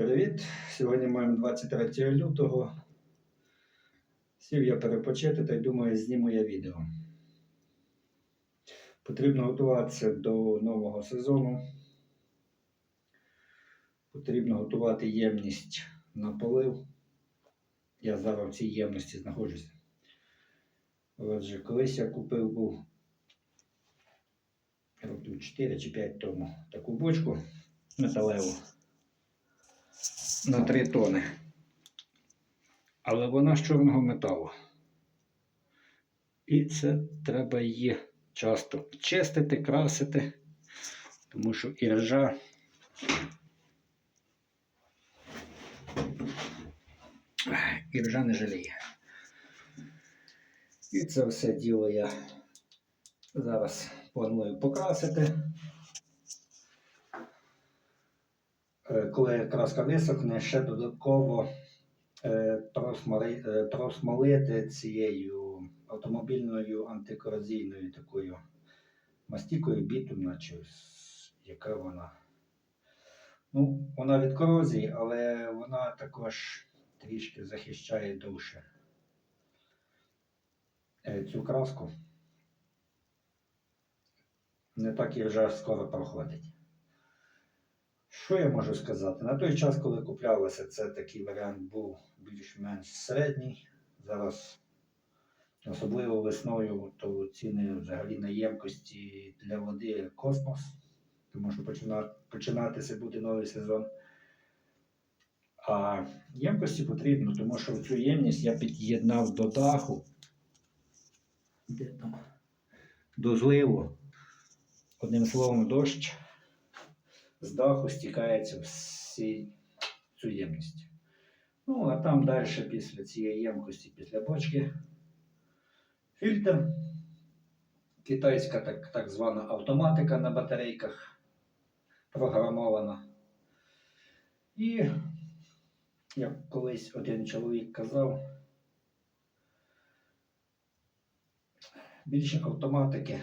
Привіт! Сьогодні маємо 23 лютого. Сів я перепочити та й думаю, зніму я відео. Потрібно готуватися до нового сезону. Потрібно готувати ємність на полив. Я зараз в цій ємності знаходжуся. Отже, колись я купив був років 4 чи 5 тому таку бочку металеву на 3 тони. Але вона з чорного металу. І це треба її часто чистити, красити, тому що і ржа. І ржа не жаліє. І це все діло я зараз планую покрасити. Е, Коли краска висохне, ще додатково е, е, просмолити цією автомобільною антикорозійною такою мастікою бітумна, чи яка вона. Ну, вона від корозії, але вона також трішки захищає довше е, цю краску. Не так і вже скоро проходить. Що я можу сказати? На той час, коли куплялося, це такий варіант був більш-менш середній. Зараз, особливо весною, то ціни взагалі на ємкості для води космос, тому що почина- починатися буде новий сезон. А ємкості потрібно, тому що цю ємність я під'єднав до даху. Де там? До зливу. Одним словом, дощ з даху стікається всі цю ємність. Ну, а там далі після цієї ємкості, після бочки, фільтр, китайська так, так звана автоматика на батарейках програмована. І, як колись один чоловік казав, більше автоматики,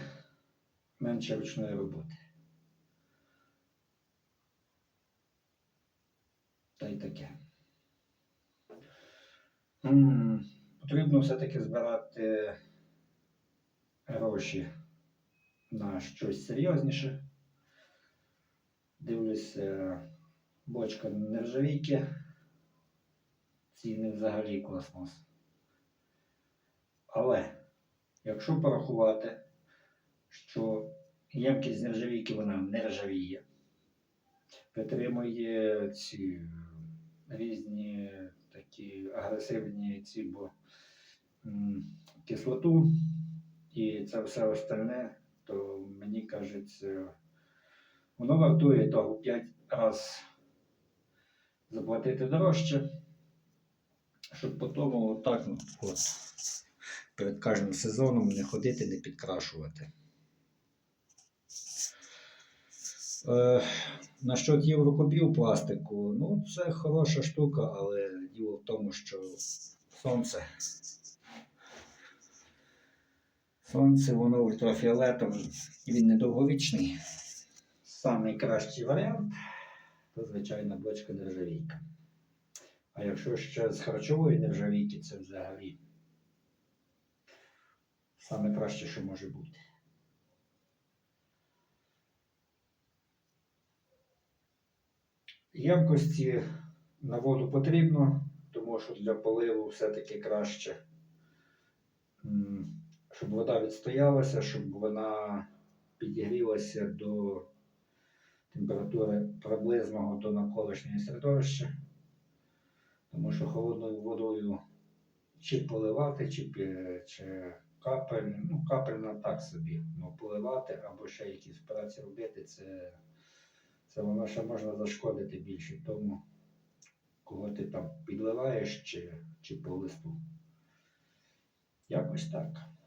менше ручної роботи. Та й таке. Потрібно все-таки збирати гроші на щось серйозніше. Дивлюся, бочка нержавійки. Ціни взагалі космос. Але якщо порахувати, що ємкість нержавійки вона не ржавіє, витримує ці різні такі агресивні ці, бо кислоту і це все остальне, то мені кажеться, воно вартує того 5 разів заплатити дорожче, щоб потім отак ну, от, перед кожним сезоном не ходити, не підкрашувати. Е, Насчет єврокубів пластику, ну це хороша штука, але діло в тому, що сонце. Сонце, воно ультрафіолетом, і він недовговічний. Самий кращий варіант то звичайна бочка нержавійка. А якщо ще з харчової нержавійки, це взагалі саме краще, що може бути. Ємкості на воду потрібно, тому що для поливу все-таки краще, щоб вода відстоялася, щоб вона підігрілася до температури приблизного до навколишнього середовища. Тому що холодною водою чи поливати, чи, чи капель, ну капельна так собі, ну поливати або ще якісь операції робити, це це воно ще можна зашкодити більше тому, кого ти там підливаєш чи, чи по листу. Якось так.